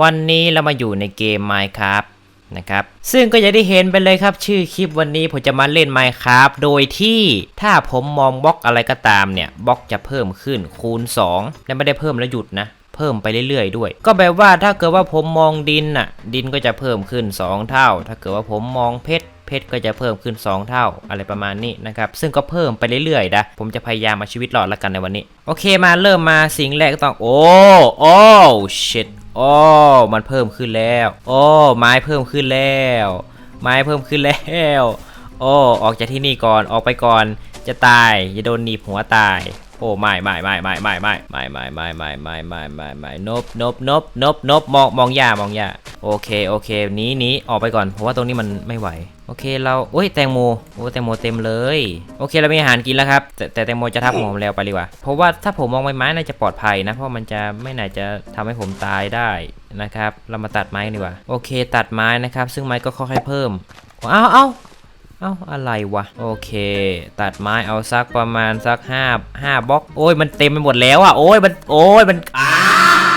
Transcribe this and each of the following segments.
วันนี้เรามาอยู่ในเกม Minecraft นะครับ ซึ่งก็จะได้เห็นไปเลยครับ ชื่อคลิปวันนี้ผมจะมาเล่น Minecraft โดยที่ถ้าผมมองบล็อกอะไรก็ตามเนี่ยบล็อกจะเพิ่มขึ้นคูณ 2 และไม่ได้เพิ่มแล้วหยุดนะ เพิ่มไปเรื่อยๆ ด้วย ก็แปลว่าถ้าเกิดว่าผมมองดินน่ะ ดินก็จะเพิ่มขึ้น 2 เท่า ถ้าเกิดว่าผมมองเพชรเพชรก็จะเพิ่มขึ้น 2 เท่าอะไรประมาณนี้นะครับ ซึ่งก็เพิ่มไปเรื่อยๆนะผมจะพยายามมาชีวิตรอดล้วกันในวันนี้ โอเคมาเริ่มมาสิ่งแรกก็ต้องโอ้โอ้ shit โอ้มันเพิ่มขึ้นแล้ว โอ้ไม้เพิ่มขึ้นแล้ว ไม้เพิ่มขึ้นแล้ว โอ้ออกจากที่นี่ก่อนออกไปก่อนจะตายอย่าโดนหนีบหัวตาย โอ้ไม่ไม่ไม่ไม่ไม่ไม่ไม่ไม่ไม่ไม่ไม่ไม่ไม่ไม่นบนบนบนบนบมองมองยามองยาโอเคโอเคหนี้นี้ออกไปก่อนเพราะว่าตรงนี้มันไม่ไหว โอเคเราโอ้ยแตงโมโอ้แตงโมเต็มเลย โอเคเรามีอาหารกินแล้วครับ แต่แต่แตงโมจะทับผมแล้วไปดีกว่าเพราะว่าถ้าผมมองใบไม้น่าจะปลอดภัยนะ เพราะมันจะไม่น่าจะทำให้ผมตายได้นะครับ เรามาตัดไม้กันดีกว่า โอเค ตัดไม้นะครับ ซึ่งไม้ก็ค่อยๆเพิ่มเอ้าเอา เอ้าอะไรวะ โอเค ตัดไม้เอาสักประมาณสักห้าห้าบล็อก โอ้ยมันเต็มไปหมดแล้วอะโอ้ยมันโอ้ยมันอ้า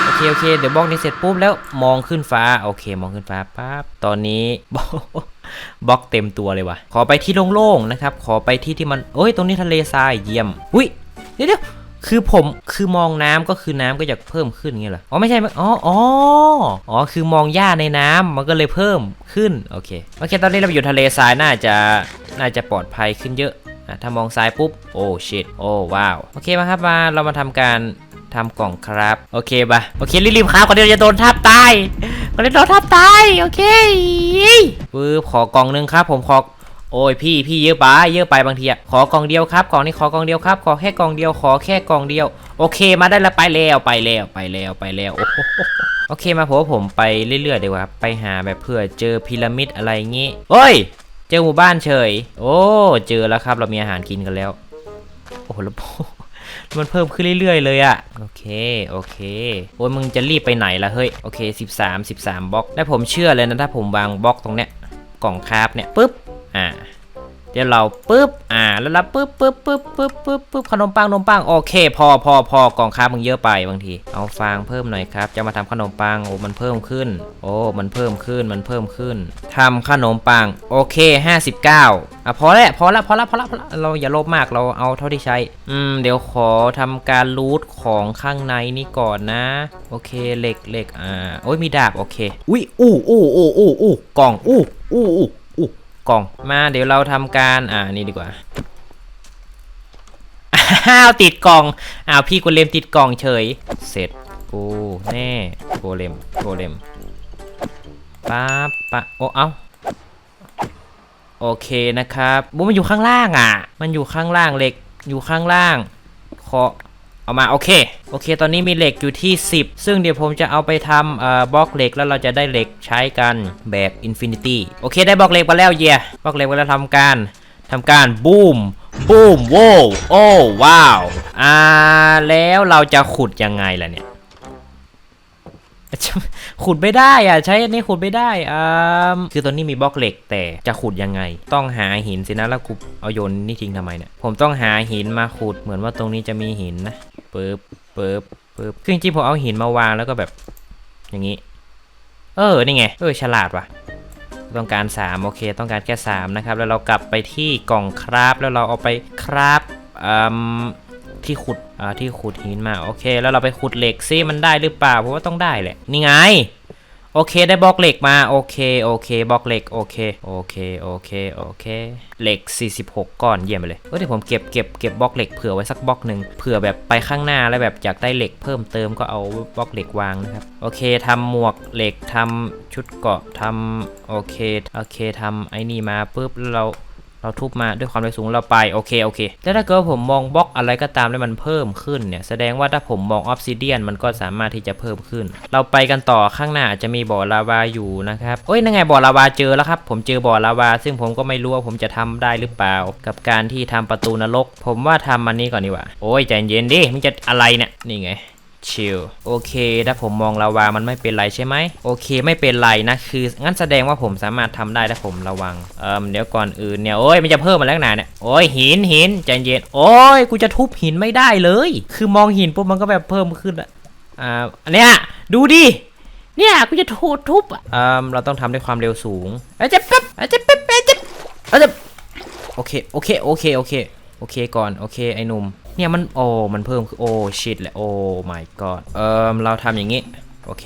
โอเคโอเค เดี๋ยวบล็อกนี้เสร็จปุ๊บแล้วมองขึ้นฟ้าโอเค มองขึ้นฟ้าปั๊บตอนนี้บล็อกบล็อกเต็มตัวเลยวะขอไปที่โล่งๆนะครับ ขอไปที่ที่มันเอ้ยตรงนี้ทะเลทรายเยี่ยมอุ้ยเดี๋ยวเดี๋ยว คือผมคือมองน้ำก็คือน้ำก็จะเพิ่มขึ้นงเงี้ยเหรออ๋อไม่ใช่อ๋ออ๋ออ๋อคือมองหญ้าในน้ำมันก็เลยเพิ่มขึ้นโอเคโอเคตอนนี้เราอยู่ทะเลทรายน่าจะน่าจะปลอดภัยขึ้นเยอะอะถ้ามองซ้ายปุ๊บโอ้ชิตโอ้ว้าวโอเคมาครับมาเรามาทำการทำกล่องครับ โอเคปะโอเครีบๆครับก่อนที่เราจะโดนทับตายก่อนที่เราโดนทับตายโอเคปึ๊บขอกล่องหนึ่งครับ ผมขอ โอ้ยพี่พี่เยอะไปเยอะไปบางทีอะขอกล่องเดียวครับกล่องนี้ขอกล่องเดียวครับ ขอแค่กล่องเดียวขอแค่กล่องเดียว โอเคมาได้แล้วไปแล้วไปแล้วไปแล้วไปแล้วโอ้โหโอเคมาผมผมไปเรื่อยๆดีกว่าไปหาแบบเพื่อเจอพีระมิดอะไรงี้โอ้ย เจอหมู่บ้านเฉย โอ้เจอแล้วครับเรามีอาหารกินกันแล้ว โอ้โหแล้วมันเพิ่มขึ้นเรื่อยๆ เลยอะโอเค โอเค โอ้ยมึงจะรีบไปไหนล่ะเฮ้ย โอเค 13 13บล็อก และผมเชื่อเลยนะถ้าผมวางบล็อกตรงเนี้ย กล่องคราฟเนี่ยปุ๊บ อ่าเดี๋ยวเราปุ๊บอ่าแล้วเราปุ๊บปุ๊บปุ๊บปุ๊บปุ๊บปุ๊บขนมปังขนมปังโอเค พอพอพอกองค้ามึงเยอะไปบางที เอาฟางเพิ่มหน่อยครับ จะมาทำขนมปังโอ้มันเพิ่มขึ้น โอ้มันเพิ่มขึ้นมันเพิ่มขึ้นทำขนมปังโอเค 59อะพอแล้วพอล้วพอล้วพอล้วพอล้วเราอย่าโลภมากเราเอาเท่าที่ใช้อืมเดี๋ยวขอทำการรูทของข้างในนี่ก่อนนะ โอเคเหล็กเหล็กอ่าโอ้ยมีดาบโอเคอุ้ยอู้อู้อู้อู้อู้กล่องอู้อู้อู้ กล่องมาเดี๋ยวเราทำการอ่านี่ดีกว่าอ้าวติดกล่องอ้าวพี่โกเลมติดกล่องเฉย เสร็จกูแน่โกเลมโกเลมป๊าบปะโอ้เอ้าโอเคนะครับบูมันอยู่ข้างล่างอะ มันอยู่ข้างล่างเหล็กอยู่ข้างล่างขอ เอามาโอเค โอเค ตอนนี้มีเหล็กอยู่ที่ 10 ซึ่งเดี๋ยวผมจะเอาไปทำเอ่อบล็อกเหล็กแล้วเราจะได้เหล็กใช้กันแบบอินฟินิตี้โอเคได้บล็อกเหล็กมาแล้วเย่บล็อกเหล็กมาแล้วทำการทำการบูมบูมโว้โอ้ว้าวอ่าแล้วเราจะขุดยังไงล่ะเนี่ยขุดไม่ได้อะใช้อันนี้ขุดไม่ได้อ่าคือตอนนี้มีบล็อกเหล็กแต่จะขุดยังไง ต้องหาหินสินะแล้วกูเอาโยนนี่ทิ้งทำไมเนี่ยผมต้องหาหินมาขุดเหมือนว่าตรงนี้จะมีหินนะ ปึ๊บปึ๊บปึ๊บคือจริงๆผมเอาหินมาวางแล้วก็แบบ อย่างนี้ เออ นี่ไง เออ ฉลาดว่ะ ต้องการ 3 โอเค ต้องการแค่3นะครับ แล้วเรากลับไปที่กล่องคราฟ แล้วเราเอาไปคราฟที่ขุดอ่าที่ขุดหินมา โอเค แล้วเราไปขุดเหล็กซิมันได้หรือเปล่า เพราะว่าต้องได้แหละ นี่ไง โอเคได้บล็อกเหล็กมาโอเคโอเคบล็อกเหล็กโอเคโอเคโอเคโอเคเหล็ก 46 ก้อนเยี่ยมไปเลยเออเดี๋ยวผมเก็บเก็บเก็บบล็อกเหล็กเผื่อไว้สักบล็อกหนึ่งเผื่อแบบไปข้างหน้าแล้วแบบอยากได้เหล็กเพิ่มเติมก็เอาบล็อกเหล็กวางนะครับโอเคทำหมวกเหล็กทำชุดเกาะทำโอเคโอเคทำไอ้นี่มาปุ๊บเรา เราทุบมาด้วยความเร็วสูงเราไปโอเคโอเคแล้วถ้าเกิดผมมองบล็อกอะไรก็ตามแล้วมันเพิ่มขึ้นเนี่ยแสดงว่าถ้าผมมองออฟซิเดียนมันก็สามารถที่จะเพิ่มขึ้น เราไปกันต่อข้างหน้าอาจจะมีบ่อลาวาอยู่นะครับโอ้ยนั่นไงบ่อลาวาเจอแล้วครับ ผมเจอบ่อลาวา ซึ่งผมก็ไม่รู้ว่าผมจะทำได้หรือเปล่า กับการที่ทำประตูนรก ผมว่าทำมันนี้ก่อนดีกว่าโอ้ยใจเย็นดิมันจะอะไรเนี่ยนี่ไง ชิลโอเค ถ้าผมมองลาวามันไม่เป็นไรใช่ไหมโอเค ไม่เป็นไรนะคืองั้นแสดงว่าผมสามารถทำได้ถ้าผมระวังเอ่มเดี๋ยวก่อนอื่นเนี่ยโอ้ยมันจะเพิ่มมาแล้วหนาเนี่ยโอ้ยหินหินใจเย็นโอ้ยกูจะทุบหินไม่ได้เลย คือมองหินปุ๊บมันก็แบบเพิ่มขึ้นอะอ่าอันเนี้ยดูดิเนี่ยกูจะถูทุบอะอืมเราต้องทำด้วยความเร็วสูงอาจจะปั๊บอาจจะปั๊บอาจจะอาจจะโอเคโอเคโอเคโอเคโอเคก่อนโอเคไอ้หนุ่ม เนี่ยมันโอ้มันเพิ่มคือโอ้ชิตแหละโอ้ my god เอ่มเราทำอย่างงี้โอเค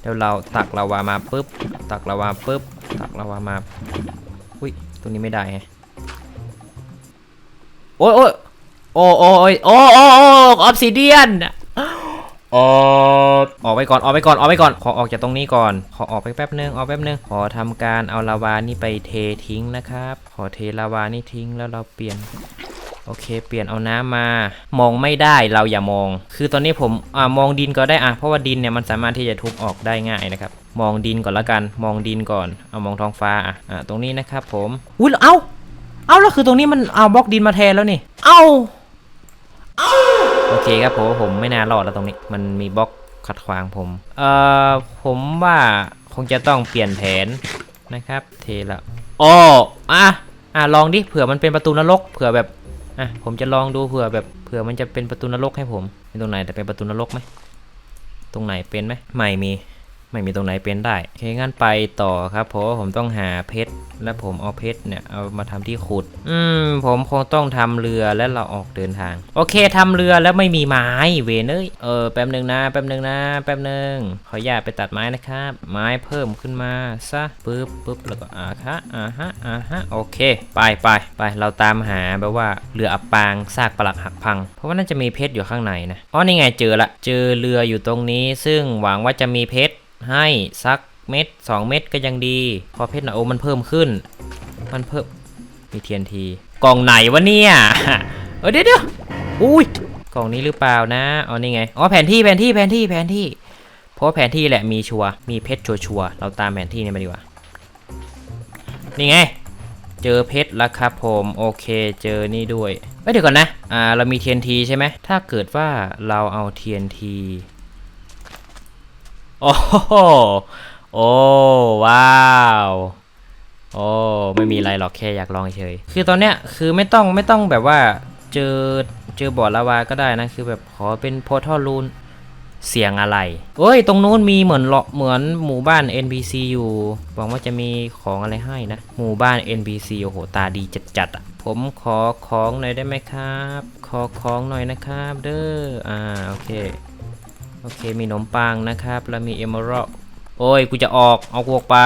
เดี๋ยวเราตักลาวามาปุ๊บตักลาวาปุ๊บตักลาวามาอุ้ยตรงนี้ไม่ได้ไงโอ้ยโอ้ยโอ้โอ้ยโอ้โอ้โอ้ออฟซิเดียนออกออกไปก่อนออกไปก่อนออกไปก่อนขอออกจากตรงนี้ก่อน ขอออกไปแป๊บนึงออกแป๊บนึงขอทำการเอาลาวานี่ไปเททิ้งนะครับ ขอเทลาวานี่ทิ้งแล้วเราเปลี่ยน โอเค เปลี่ยนเอาน้ำมา มองไม่ได้เราอย่ามอง คือตอนนี้ผมอมองดินก็ได้อะเพราะว่าดินเนี่ยมันสามารถที่จะทุบออกได้ง่ายนะครับ มองดินก่อนละกัน มองดินก่อน เอามองท้องฟ้าอะอะตรงนี้นะครับผมอุ้ยเอาเอาแล้วคือตรงนี้มันเอาบล็อกดินมาแทนแล้วนี่ เอ้าโอเคครับผมผมไม่น่ารอดแล้วตรงนี้ มันมีบล็อกขัดขวางผม เอ่อผมว่าคงจะต้องเปลี่ยนแผนนะครับ เทละอ๋ออะอะลองดิเผื่อมันเป็นประตูนรกเผื่อแบบ อะผมจะลองดูเผื่อแบบเผื่อมันจะเป็นประตูนรกให้ผมเป็นตรงไหนแต่เป็นประตูนรกไหมตรงไหนเป็นไหมไม่มี ไม่มีตรงไหนเป็นได้โอเคงั้นไปต่อครับเพราะว่าผมต้องหาเพชรและผมเอาเพชรเนี่ยเอามาทำที่ขุด อืมผมคงต้องทำเรือแล้วเราออกเดินทาง โอเคทำเรือแล้วไม่มีไม้เวนเอ้ยเออแป๊บหนึ่งนะแป๊บหนึ่งนะแป๊บหนึ่งขออนุญาตไปตัดไม้นะครับ ไม้เพิ่มขึ้นมาซะปึ๊บปึ๊บแล้วก็อ่าฮะอ่าฮะอ่าฮะโอเค ไปไปไปเราตามหาแบบว่าเรืออับปางซากปลักหักพัง เพราะว่าน่าจะมีเพชรอยู่ข้างในนะอ๋อนี่ไงเจอละเจอเรืออยู่ตรงนี้ ซึ่งหวังว่าจะมีเพชร ให้สักเม็ด2 เม็ดก็ยังดี พอเพชรนะโอมันเพิ่มขึ้น มันเพิ่มมีเทียนทีกล่องไหนวะเนี่ยเออเดี๋ยวเดี๋ยวอุ้ยกล่องนี้หรือเปล่านะอ๋อนี่ไงอ๋อแผนที่แผนที่แผนที่แผนที่ เพราะแผนที่แหละมีชัวมีเพชรชัวชัวเราตามแผนที่นี้มาดีกว่านี่ไง เจอเพชรแล้วครับผมโอเคเจอนี่ด้วยเอ้ยเดี๋ยวก่อนนะอ่าเรามี TNT ใช่ไหมถ้าเกิดว่าเราเอา TNT โอ้โหโอ้ว้าวโอ้ไม่มีอะไรหรอกแค่อยากลองเฉย คือตอนเนี้ยคือไม่ต้องไม่ต้องแบบว่าเจอเจอบ่อลาวาก็ได้นะคือแบบขอเป็นโพทอลูนเสียงอะไรเอ้ย ตรงนู้นมีเหมือนเลาะเหมือนหมู่บ้าน NPC อยู่หวังว่าจะมีของอะไรให้นะ หมู่บ้าน NPC โอ้โห ตาดีจัดๆอะ ผมขอของหน่อยได้ไหมครับ ขอของหน่อยนะครับ เด้อ อ่า โอเค โอเคมีขนมปังนะครับ แล้วมีเอม r ร d โอ้ย กูจะออก เอากูออกไป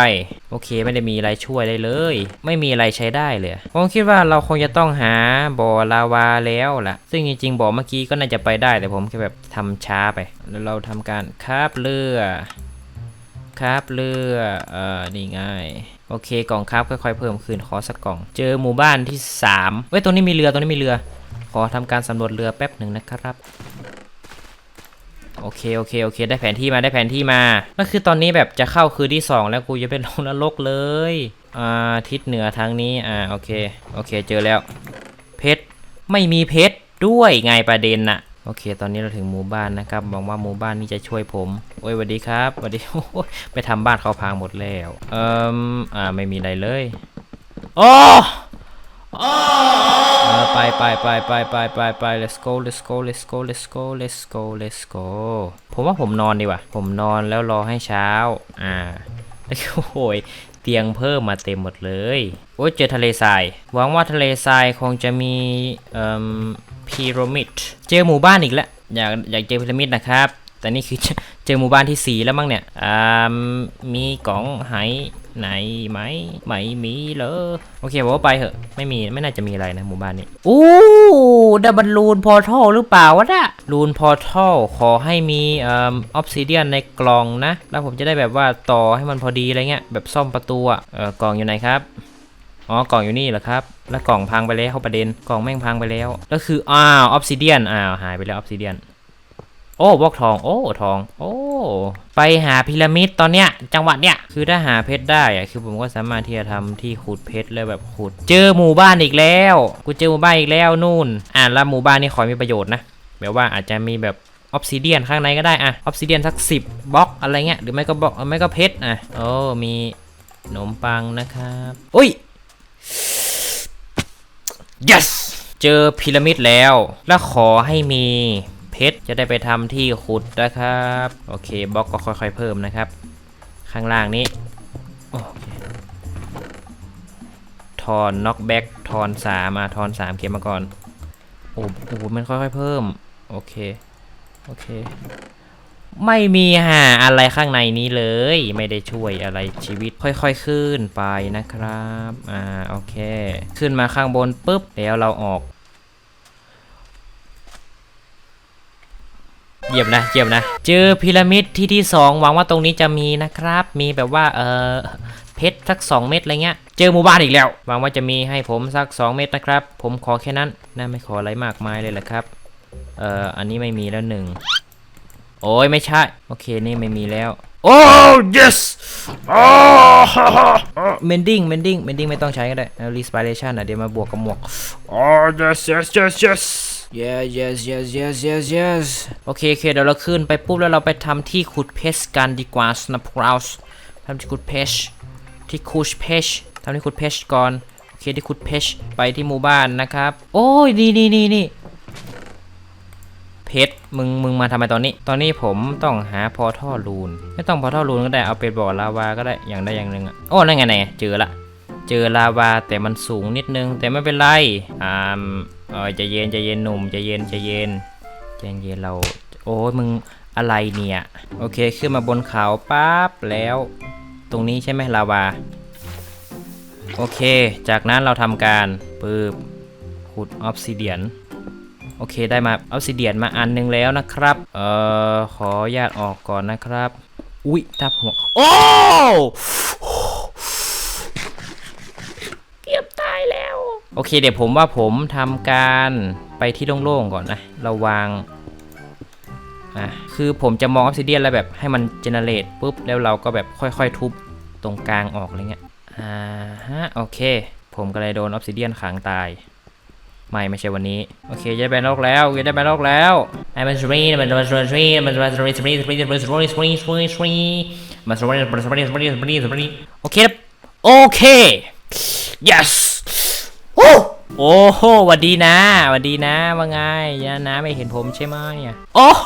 โอเค ไม่ได้มีอะไรช่วยได้เลย ไม่มีอะไรใช้ได้เลย ผมคิดว่าเราคงจะต้องหาบ่อลาวาแล้วล่ะ ซึ่งจริงๆ บ่อเมื่อกี้ก็น่าจะไปได้ แต่ผมแค่แบบทำช้าไป แล้วเราทำการคาบเรือ คาบเรือ เอ่อ นี่ง่าย โอเค กล่องคาบค่อยๆ เพิ่มขึ้น ขอสักกล่อง เจอหมู่บ้านที่3เว้ย ตรงนี้มีเรือ ตรงนี้มีเรือ ขอทำการสำรวจเรือแป๊บหนึ่งนะครับ โอเคโอเคโอเค ได้แผนที่มาได้แผนที่มาก็คือตอนนี้แบบจะเข้าคืนที่ 2 แล้วกูจะเป็นลงนรกเลยอ่าทิศเหนือทางนี้อ่าโอเคโอเคเจอแล้ว เพชรไม่มีเพชรด้วยไงประเด็นน่ะโอเค ตอนนี้เราถึงหมู่บ้านนะครับหวังว่าหมู่บ้านนี้จะช่วยผม โอ้ยสวัสดีครับสวัสดีโอ้ยไปทำบ้านเขาพังหมดแล้วเอ่มอ่าไม่มีอะไรเลยโอ้เออ ไปไปไปไปไปไปไป let's go let's go let's go let's go let's go let's go ผมว่าผมนอนดีกว่า ผมนอนแล้วรอให้เช้า อ่าแล้โอ้ยเตียงเพิ่มมาเต็มหมดเลย โอ้ยเจอทะเลทราย หวังว่าทะเลทรายคงจะมีเอ่อพีระมิด เจอหมู่บ้านอีกแล้ว อยากอยากเจอพีระมิดนะครับ แต่นี่คือเจอหมู่บ้านที่สีแล้วมั้งเนี่ยอ่ามีกล่องไหไหนไหมไม่มีเลยโอเคบอกว่าไปเถอะไม่มีไม่น่าจะมีอะไรนะหมู่บ้านนี้อู้ดับบันลูนพอทัลหรือเปล่าวะน่ะลูนพอทัลขอให้มีเอ่อออฟซิเดียนในกล่องนะ แล้วผมจะได้แบบว่าต่อให้มันพอดีอะไรเงี้ยแบบซ่อมประตูอะเออกล่องอยู่ไหนครับอ๋อกล่องอยู่นี่เหรอครับแล้วกล่องพังไปแล้วเขาประเด็นกล่องแม่งพังไปแล้วแล้วคืออ้าวออฟซิเดียนอ้าวหายไปแล้วออฟซิเดียน โอ้บล็อกทอง โอ้ทอง โอ้ไปหาพีระมิดตอนเนี้ย จังหวัดเนี้ยคือถ้าหาเพชรได้อะคือผมก็สามารถที่จะทำที่ขุดเพชรเลยแบบขุด เจอหมู่บ้านอีกแล้วกูเจอหมู่บ้านอีกแล้วนู่น อ่าแล้วหมู่บ้านนี้ขอมีประโยชน์นะแบบว่าอาจจะมีแบบออฟซิเดียนข้างในก็ได้อะออฟซิเดียนสักสิบบล็อกอะไรเงี้ยหรือไม่ก็บล็อกไม่ก็เพชรอะโอ้มีขนมปังนะครับอุ้ย yes เจอพีระมิดแล้ว แล้วขอให้มี ชร จะได้ไปทำที่ขุดนะครับ โอเคบล็อกก็ค่อย ๆ เพิ่มนะครับ ข้างล่างนี้โอเคทอนน็อกแบ็กทอนสามมาทอนสามเก็บมาก่อนโอ้โหมันค่อยๆเพิ่ม โอเค โอเค ไม่มีหาอะไรข้างในนี้เลย ไม่ได้ช่วยอะไรชีวิตค่อยๆขึ้นไปนะครับ อ่า โอเค ขึ้นมาข้างบนปุ๊บ แล้วเราออก เยี่ยมนะเยี่ยมนะเจอพีระมิดที่ที่สองหวังว่าตรงนี้จะมีนะครับ มีแบบว่าเออเพชรสัก 2 เม็ดอะไรเงี้ย เจอหมู่บ้านอีกแล้ว หวังว่าจะมีให้ผมสัก 2 เม็ดนะครับ ผมขอแค่นั้นนะไม่ขออะไรมากมายเลยแหละครับเอ่ออันนี้ไม่มีแล้วหนึ่งโอ้ยไม่ใช่ โอเคนี่ไม่มีแล้ว โอ้ yes อ๋อเมนดิ้งเมนดิ้งเมนดิ้งไม่ต้องใช้ก็ได้รีสปิเรชันอะเดี๋ยวมาบวกกับหมวกอ๋อ yes yes yes yes yes yes yes yes yes yes โอเคโอเคเดี๋ยวเราขึ้นไปปุ๊บแล้วเราไปทำที่ขุดเพชรกันดีกว่าสนับเราทำที่ขุดเพชรที่ขุดเพชรทำที่ขุดเพชรก่อนโอเคที่ขุดเพชรไปที่หมู่บ้านนะครับ โอ้ยนี่นี่นี่นี่เพชรมึงมึงมาทำไมตอนนี้ ตอนนี้ผมต้องหาพอท่อรูน ไม่ต้องพอท่อรูนก็ได้เอาเป็นบ่อลาวาก็ได้อย่างใดอย่างหนึ่งอะโอ้นั่นไงไงเจอละเจอลาวาแต่มันสูงนิดนึงแต่ไม่เป็นไรอ่า เออจะเย็นจะเย็นหนุ่มจะเย็นจะเย็นใจเย็นเราโอ้ยมึงอะไรเนี่ย โอเคขึ้นมาบนเขาปั๊บแล้ว ตรงนี้ใช่ไหมลาวา โอเค จากนั้นเราทำการปืบขุดออฟซิเดียนโอเคได้มาออฟซิเดียนมาอันหนึงแล้วนะครับ เอ่อ ขออนุญาตออกก่อนนะครับ อุ๊ยทับหัว โอ้ เกือบตายแล้ว โอเคเดี๋ยวผมว่าผมทำการไปที่โล่งๆก่อนนะ เราวางอะคือผมจะมองออฟซิเดียนแล้วแบบให้มันเจเนเรตปุ๊บ แล้วเราก็แบบค่อยๆทุบตรงกลางออกอะไรเงี้ยอ่าฮะโอเค ผมก็เลยโดนออฟซิเดียนขังตาย ไม่ไม่ใช่วันนี้ โอเคจะได้แบนโลกแล้วจะได้แบนโลกแล้วไอ้มันสรีมันมันสรีมันมันสรีสรีสรีสรีสรีสรีสรีสรีมันสรีมันสรีสรีสรีสรีโอเคโอเค yes โอ้โหวัดดีนะวัดดีนะ ว่าไงยานะไม่เห็นผมใช่ไหมอะโอ้โห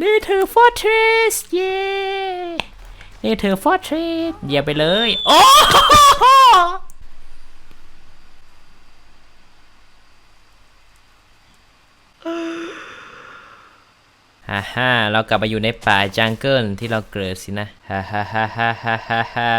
นี่เธอ fortress เย้นี่เธอ fortress เยียบไปเลย โอ้โหฮ่าฮ่าเรากลับมาอยู่ในป่าจังเกิลที่เราเกิดสินะ ฮ่าฮ่าฮ่าฮ่าฮ่าฮ่า